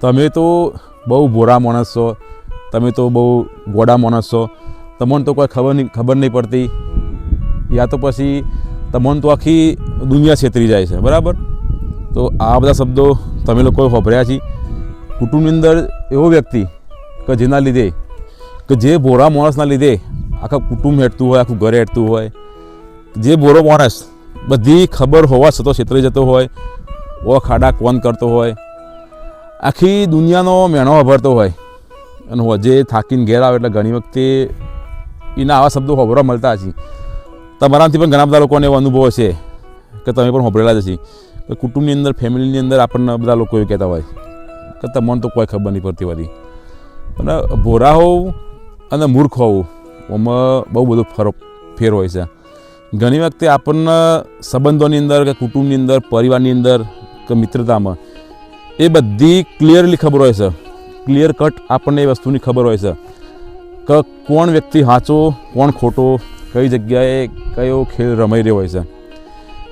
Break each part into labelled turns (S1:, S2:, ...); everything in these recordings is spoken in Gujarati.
S1: તમે તો બહુ ભોરા માણસ છો, તમે તો બહુ ગોડા માણસ છો. તમને તો કોઈ ખબર નહીં ખબર નહીં પડતી. યા તો પછી તમને તો આખી દુનિયા છેતરી જાય છે, બરાબર? તો આ બધા શબ્દો તમે લોકોએ વાપર્યા છે. કુટુંબની અંદર એવો વ્યક્તિ કે જેના લીધે, કે જે ભોરા માણસના લીધે આખા કુટુંબ હેઠતું હોય, આખું ઘર હેઠતું હોય, જે ભોરો માણસ બધી ખબર હોવા છતાં છેતરી જતો હોય ઓ ખાડા કોણ કરતો હોય આખી દુનિયાનો મેણો વાપરતો હોય. અને હોજે થાકીને ઘેર આવે એટલે ઘણી વખતે એના આવા શબ્દો હોભરવા મળતા હશે. તમારાથી પણ ઘણા બધા લોકોને એવો અનુભવ છે કે તમે પણ હોભરેલા જ હશે. કે કુટુંબની અંદર, ફેમિલીની અંદર આપણને બધા લોકો એવું કહેતા હોય કે તમને તો કોઈ ખબર નહીં પડતી હોતી અને ભોરા હોવું અને મૂર્ખ હોવું એમાં બહુ બધો ફરક, ફેર હોય છે. ઘણી વખતે આપણને સંબંધોની અંદર કે કુટુંબની અંદર, પરિવારની અંદર કે મિત્રતામાં એ બધી ક્લિયરલી ખબર હોય છે. ક્લિયર કટ આપણને એ વસ્તુની ખબર હોય છે. કે કોણ વ્યક્તિ સાચો કોણ ખોટો, કઈ જગ્યાએ કયો ખેલ રમાઈ રહ્યો હોય છે.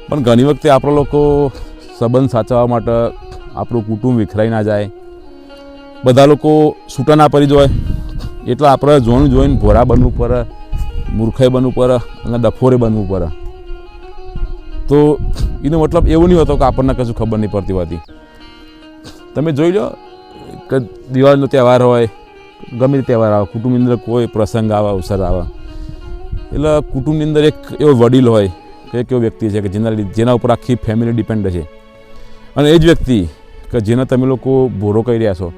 S1: પણ ઘણી વખતે આપણે લોકો સંબંધ સાચવવા માટે આપણું કુટુંબ વિખરાઈ ના જાય. બધા લોકો છૂટા ના પડી જાય એટલે આપણે જોઈને જોઈને ભોરા બનવું પડે, મૂર્ખાઈ બનવું પડે અને ડફોરે બનવું પડે. તો એનો મતલબ એવું નહીં હોતો કે આપણને કશું ખબર નહીં પડતી હોતી તમે જોઈ લો કે દિવાળીનો તહેવાર હોય, ગમે તે તહેવાર આવે, કુટુંબની અંદર કોઈ પ્રસંગ આવે, અવસર આવે. એટલે કુટુંબની અંદર એક એવો વડીલ હોય, કે એક એવો વ્યક્તિ છે કે જેના જેના ઉપર આખી ફેમિલી ડિપેન્ડ છે. અને એ જ વ્યક્તિ કે જેને તમે લોકો ભોરો કહી રહ્યા છો,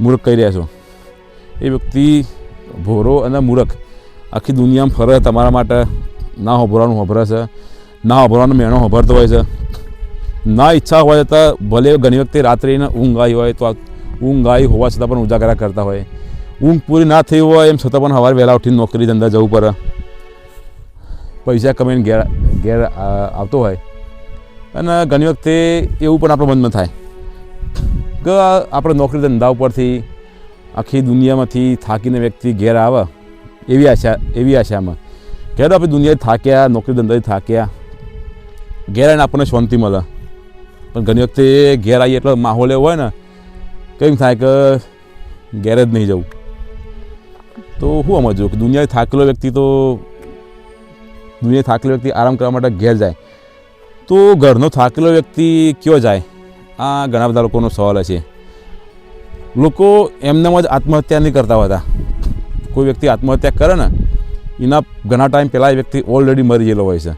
S1: મૂર્ખ કહી રહ્યા છો, એ વ્યક્તિ ભોરો અને મૂર્ખ આખી દુનિયામાં ફરે, તમારા માટે ના હોભરાનું હોભરે છે, ના હોભરવાનો મેણો હોભરતો હોય છે. ના ઈચ્છા હોવા છતાં ભલે ઘણી વખતે રાત્રે ઊંઘ આવી હોય તો ઊંઘ આવી હોવા છતાં પણ ઉજાગરા કરતા હોય. ઊંઘ પૂરી ના થઈ હોય એમ છતાં પણ સવારે વહેલા ઉઠીને નોકરી ધંધા જવું પડે. પૈસા કમાઈને ઘેર ઘેર આવતો હોય. અને ઘણી વખતે એવું પણ આપણો મનમાં થાય. કે આપણે નોકરી ધંધા ઉપરથી આખી દુનિયામાંથી થાકીને વ્યક્તિ ઘેર આવે એવી આશા, એવી આશામાં. ઘેર આપણે દુનિયાએ થાક્યા, નોકરી ધંધાથી થાક્યા. ઘેર આપણને શાંતિ મળે. પણ ઘણી વખતે ઘેર આવીએ એટલો માહોલ એવો હોય ને, કેમ થાય કે ઘેર જ નહીં જવું. તો શું સમજવું કે દુનિયાએ થાકેલો વ્યક્તિ તો દુનિયા થાકેલો વ્યક્તિ આરામ કરવા માટે ઘેર જાય. તો ઘરનો થાકેલો વ્યક્તિ કયો જાય? આ ઘણા બધા લોકોનો સવાલ છે લોકો એમનેમ જ આત્મહત્યા નહીં કરતા હોતા. કોઈ વ્યક્તિ આત્મહત્યા કરે ને, એના ઘણા ટાઈમ પહેલાં એ વ્યક્તિ ઓલરેડી મરી ગયેલો હોય છે.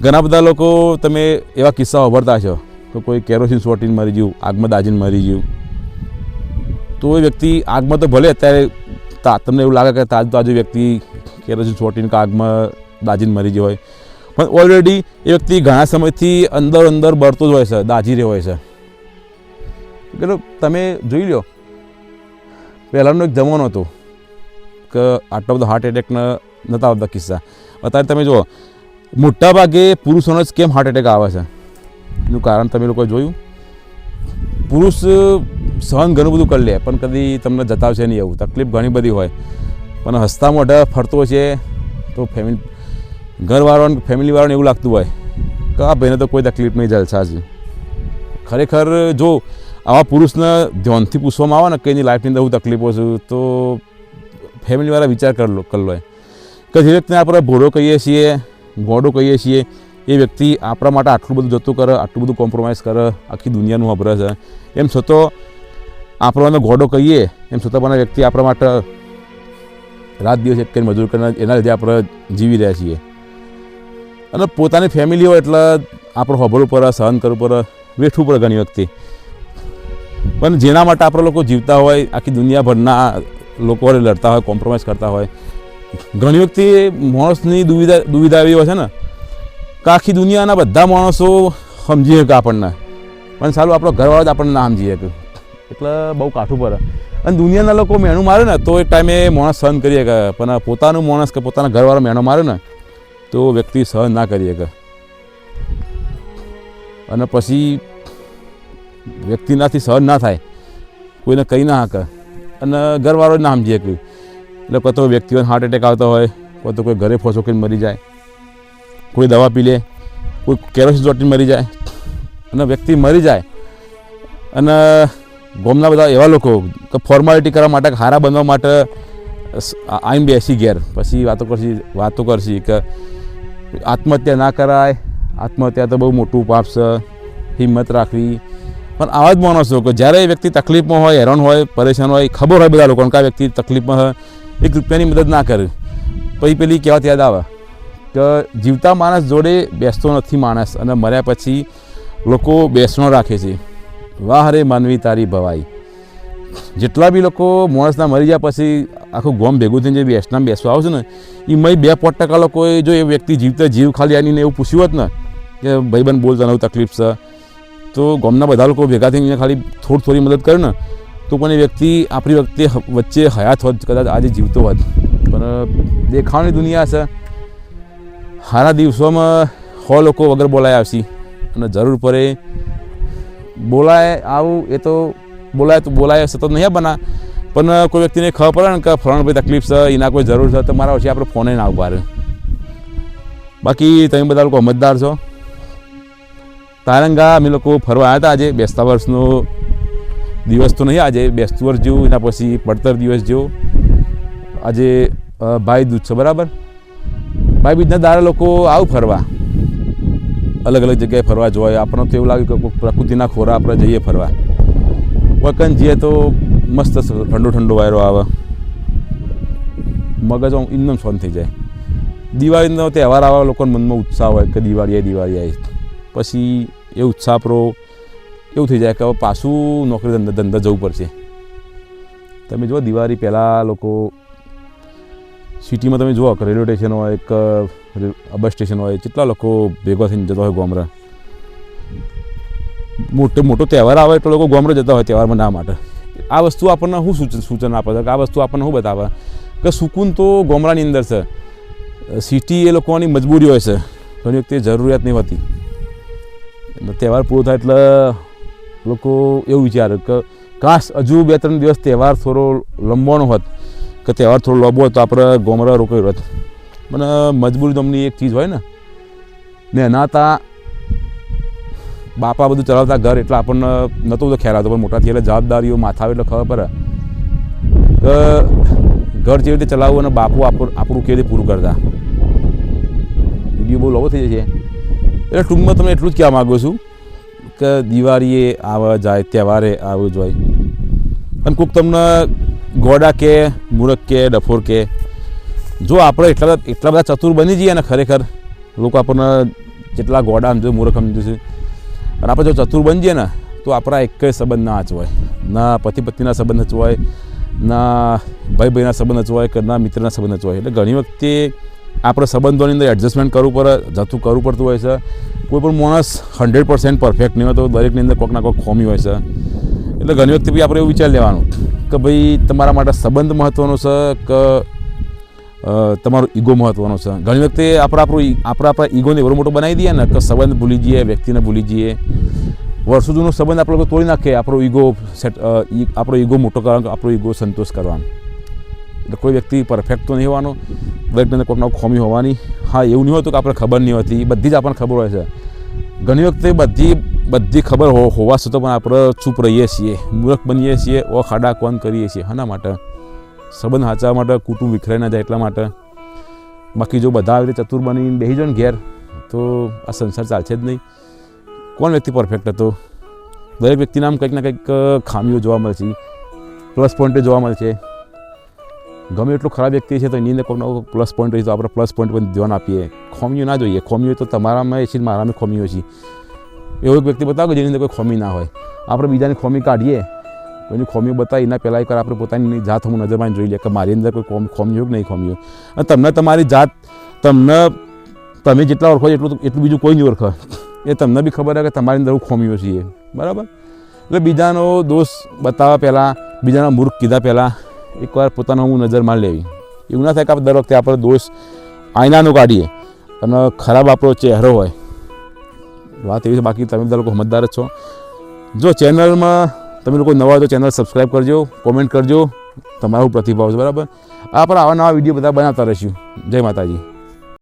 S1: ઘણા બધા લોકો તમે એવા કિસ્સા વાપરતા છો તો કોઈ કેરોસીન, સોટીને મરી ગયું આગમાં દાજીને મરી ગયું તો એ વ્યક્તિ આગમાં તો ભલે અત્યારે તમને એવું લાગે કે તાજુ તાજુ વ્યક્તિ કેરોસીન, સોટીને કે આગમાં દાજીને મરી ગયો હોય. પણ ઓલરેડી એ વ્યક્તિ ઘણા સમયથી અંદર અંદર બળતો જ હોય છે દાજી રહ્યો હોય છે. એટલે તમે જોઈ લો પહેલાંનો એક જમાનો હતો કે આટલો બધો હાર્ટ એટેકના નહોતા આવતા કિસ્સા. અત્યારે તમે જુઓ, મોટાભાગે પુરુષોને જ કેમ હાર્ટ એટેક આવે છે? એનું કારણ તમે લોકોએ જોયું? પુરુષ સહન ઘણું બધું કરી લે, પણ કદી તમને જતાવશે નહીં એવું. તકલીફ ઘણી બધી હોય. પણ હસતા મોઢા ફરતો છે, તો ફેમિલી ઘરવાળાને, ફેમિલીવાળાને એવું લાગતું હોય, કે આ ભાઈને તો કોઈ તકલીફ નહીં જલસા છે ખરેખર, જો આવા પુરુષને ધ્યાનથી પૂછવામાં આવે ને, કે એની લાઈફની અંદર હું તકલીફો છું, તો ફેમિલીવાળા વિચાર કરી લો, કરી કે જે વ્યક્તિને આપણે ભોળો કહીએ છીએ, ગોડો કહીએ છીએ એ વ્યક્તિ આપણા માટે આટલું બધું જતું કરે, આટલું બધું કોમ્પ્રોમાઇઝ કરે, આખી દુનિયાનું વાપરે છે. એમ છતાં આપણને ગોડો કહીએ, એમ છતાં પણ વ્યક્તિ આપણા માટે રાત દિવસ એક કરીને મજૂર કરીને એના લીધે આપણે જીવી રહ્યા છીએ. અને પોતાની ફેમિલી હોય એટલે આપણે હોભળવું પડે સહન કરવું પડે, વેઠવું પડે ઘણી વખતે. પણ જેના માટે આપણે લોકો જીવતા હોય, આખી દુનિયાભરના લોકો લડતા હોય કોમ્પ્રોમાઇઝ કરતા હોય, ઘણી વખતે માણસની દુવિધા દુવિધા એવી હોય છે ને કે આખી દુનિયાના બધા માણસો સમજી શકે આપણને. પણ સારું, આપણો ઘરવાળો જ આપણને ના સમજી શકે એટલે બહુ કાઠું પડે. અને દુનિયાના લોકો મેણું મારે ને, તો એક ટાઈમે માણસ સહન કરી શકે પણ પોતાનું માણસ કે પોતાના ઘરવાળો મેણો મારે ને, તો વ્યક્તિ સહન ના કરી શકે અને પછી વ્યક્તિનાથી સહન ના થાય. કોઈને કહી ના શકે. અને ઘરવાળો ના સમજી શકે એટલે કોઈ તો વ્યક્તિઓને હાર્ટ એટેક આવતો હોય, કોઈ તો કોઈ ઘરે ફોસો કરીને મરી જાય. કોઈ દવા પી લે, કોઈ કેરોસીન મરી જાય, અને વ્યક્તિ મરી જાય, અને ગોમના બધા એવા લોકો કે ફોર્માલિટી કરવા માટે, હારા બનવા માટે આઈમ બેસી ઘેર. પછી વાતો કરશી વાતો કરશી કે આત્મહત્યા ના કરાય, આત્મહત્યા તો બહુ મોટું પાપ છે, હિંમત રાખવી. પણ આવા જ માણસો કે જ્યારે એ વ્યક્તિ તકલીફમાં હોય, હેરાન હોય, પરેશાન હોય, ખબર હોય બધા લોકોને કે વ્યક્તિ તકલીફમાં હોય એક રૂપિયાની મદદ ના કરે. પછી પેલી કહેવાત યાદ આવે કે જીવતા માણસ જોડે બેસતો નથી માણસ અને મર્યા પછી લોકો બેસણો રાખે છે. વાહ રે માનવી તારી ભવાઈ. જેટલા બી લોકો માણસના મરી ગયા પછી આખું ગોમ ભેગું થઈને જે બેસના બેસવા આવશે ને એ મય બે પાંચ ટકા લોકોએ જો એ વ્યક્તિ જીવતા જીવ ખાલી આવીને એવું પૂછ્યું હોત ને, કે ભાઈબંધ બોલ તને તકલીફ છે. તો ગામના બધા લોકો ભેગા થઈને ખાલી થોડી થોડી મદદ કરે ને, તો પણ એ વ્યક્તિ આપણી વખતે વચ્ચે હયાત હોત, કદાચ આજે જીવતો હોત. પણ દેખાવની દુનિયા છે. સારા દિવસોમાં હો લોકો વગર બોલાય આવશે. અને જરૂર પડે બોલાય આવું એ તો બોલાય તો બોલાય સતત નહીં બના. પણ કોઈ વ્યક્તિને ખબર પડે ને કે ફરણ ભાઈ તકલીફ છે, એના કોઈ જરૂર છે, તો મારા પછી આપણે ફોને ના ઊભા રહે. બાકી તમે બધા લોકો સમજદાર છો. તારંગા અમે લોકો ફરવા આવ્યા હતા આજે, બેસતા વર્ષનો દિવસ તો નહીં, આજે બેસતું વર્ષ જેવું, એના પછી પડતર દિવસ જેવો. આજે ભાઈ દૂધ છે, બરાબર? ભાઈ બીજના દાડા લોકો આવું ફરવા. અલગ અલગ જગ્યાએ ફરવા જોઈએ આપણને તો એવું લાગે કે પ્રકૃતિના ખોરા આપણે જઈએ ફરવા. વકન જઈએ તો મસ્ત ઠંડો ઠંડો વાયરો આવે. મગજ એકદમ શાંત થઈ જાય. દિવાળીનો તહેવાર આવે, લોકોના મનમાં ઉત્સાહ હોય કે દિવાળી આવી દિવાળી આવી પછી એ ઉત્સાહ આપણો એવું થઈ જાય કે હવે પાછું નોકરી ધંધા ધંધા જવું પડશે. તમે જુઓ દિવાળી પહેલાં લોકો સિટીમાં તમે જુઓ, રેલવે સ્ટેશન હોય કે બસ સ્ટેશન હોય, કેટલા લોકો ભેગા થઈને જતા હોય ગોમરા મોટો મોટો તહેવાર આવે એટલે લોકો ગોમરે જતા હોય તહેવાર મનાવવા માટે. આ વસ્તુ આપણને શું સૂચન સૂચન આપે છે? કે આ વસ્તુ આપણને શું બતાવે? કે સુકૂન તો ગોમરાની અંદર છે. સિટી એ લોકોની મજબૂરી હોય છે, ઘણી વખતે જરૂરિયાત નહીં હોતી. એટલે તહેવાર પૂરો થાય એટલે લોકો એવું વિચારે કે, કાશ હજુ બે ત્રણ દિવસ તહેવાર થોડો લંબાણો હોત. કે તહેવાર થોડો લાંબો હોય તો આપણે ગોમરા રોકાઈ રહ્યો મને મજબૂરી તમને એક ચીજ હોય ને. ને એના તા બાપા બધું ચલાવતા ઘર એટલે આપણને નહોતો બધો ખ્યાલ આવતો, પણ મોટા થયા એટલે જવાબદારીઓ માથા આવે એટલે ખબર પડે. કે ઘર કેવી રીતે ચલાવવું અને બાપુ આપણું આપણું કેવી રીતે પૂરું કરતા. વીડિયો બહુ લાંબો થઈ જાય છે એટલે ટૂંકમાં તમને એટલું જ કહેવા માગું છું કે દિવાળીએ આવે, જાય, તહેવારે આવું જ હોય. અને કોઈક તમને ગોડા કે, મૂરખ કે, ડફોર કે, જો આપણે એટલા બધા એટલા બધા ચતુર બની જઈએ ને ખરેખર, લોકો આપણને જેટલા ગોડા સમજો મૂરખ સમજે છે, અને આપણે જો ચતુર બની જઈએ ને, તો આપણા એક સંબંધ ના હોય. ના પતિ પત્નીના સંબંધ હોય, ના ભાઈ ભાઈના સંબંધ હોય, કે ના મિત્રના સંબંધ હોય. એટલે ઘણી વખતે આપણે સંબંધોની અંદર એડજસ્ટમેન્ટ કરવું પડે, જતું કરવું પડતું હોય છે. કોઈ પણ માણસ હંડ્રેડ પર્સન્ટ પરફેક્ટ નહીં હોય તો દરેકની અંદર કોઈક ના કોઈક ખોમી હોય છે. એટલે ઘણી વખતે બી આપણે એવું વિચાર લેવાનું. કે ભાઈ તમારા માટે સંબંધ મહત્ત્વનો છે કે તમારું ઈગો મહત્ત્વનો છે? ઘણી વખતે આપણે આપણું આપણા આપણે ઈગોને એવો મોટો બનાવી દઈએ ને કે સંબંધ ભૂલી જઈએ, વ્યક્તિને ભૂલી જઈએ. વર્ષો જૂનો સંબંધ આપણે તોડી નાખીએ આપણો ઈગો સેટ આપણો ઈગો મોટો કરવાનો આપણો ઈગો સંતોષ કરવાનો. એટલે કોઈ વ્યક્તિ પરફેક્ટ તો નહીં હોવાનો, દરેક અંદર કોઈક ખોમી હોવાની. હા, એવું નહીં હોતું કે આપણે ખબર નહીં હોતી. બધી જ આપણને ખબર હોય છે. ઘણી વખતે બધી બધી ખબર હોવા છતાં પણ આપણે ચૂપ રહીએ છીએ, મૂર્ખ બનીએ છીએ ઓ ખાડા કોણ કરીએ છીએ, હના માટે? સંબંધ સાચવા માટે કુટુંબ વિખરાઈ ના જાય એટલા માટે. બાકી જો બધા આવી રીતે ચતુર બનીને બેસી જાય ને ઘેર, તો આ સંસાર ચાલશે જ નહીં. કોણ વ્યક્તિ પરફેક્ટ હતો? દરેક વ્યક્તિના આમ કંઈક ના કંઈક ખામીઓ જોવા મળશે પ્લસ પોઈન્ટે જોવા મળશે ગમે એટલું ખરાબ વ્યક્તિ છે તો એની અંદર કોઈક પ્લસ પોઈન્ટ હોય તો આપણે પ્લસ પોઈન્ટ પણ ધ્યાન આપીએ. ખોમીઓ ના જોઈએ. ખોમીઓ તો તમારામાં છે મારામાં ખોમીઓ છે. એવો એક વ્યક્તિ બતાવો કે જેની અંદર કોઈ ખોમી ના હોય. આપણે બીજાની ખોમી કાઢીએ. કોઈની ખોમી બતાવી એના પહેલાં એકવાર આપણે પોતાની જાત હું નજરમાં જોઈ લે કે મારી અંદર કોઈ કોમ ખોમીઓ કે નહીં ખોમીઓ અને તમને તમારી જાત, તમને, તમે જેટલા ઓળખો એટલું એટલું બીજું કોઈ નહીં ઓળખે. એ તમને બી ખબર હોય કે તમારી અંદર હું ખોમીઓ છીએ. બરાબર? એટલે બીજાનો દોષ બતાવવા પહેલાં, બીજાના મૂર્ખ કીધા પહેલાં એકવાર પોતાનો હું નજરમાં લેવી. એવું ના થાય કે આપણે દર વખતે આપણે દોષ આઈનાનો કાઢીએ. અને ખરાબ આપણો ચહેરો હોય વાત એવી છે, બાકી તમે બધા લોકો સમજદાર જ છો. જો ચેનલમાં તમે લોકો નવા તો ચેનલ સબસ્ક્રાઈબ કરજો કોમેન્ટ કરજો. તમારો પ્રતિભાવ છે, બરાબર? આ પર આવા નવા વીડિયો બધા બનાવતા રહીશું. જય માતાજી.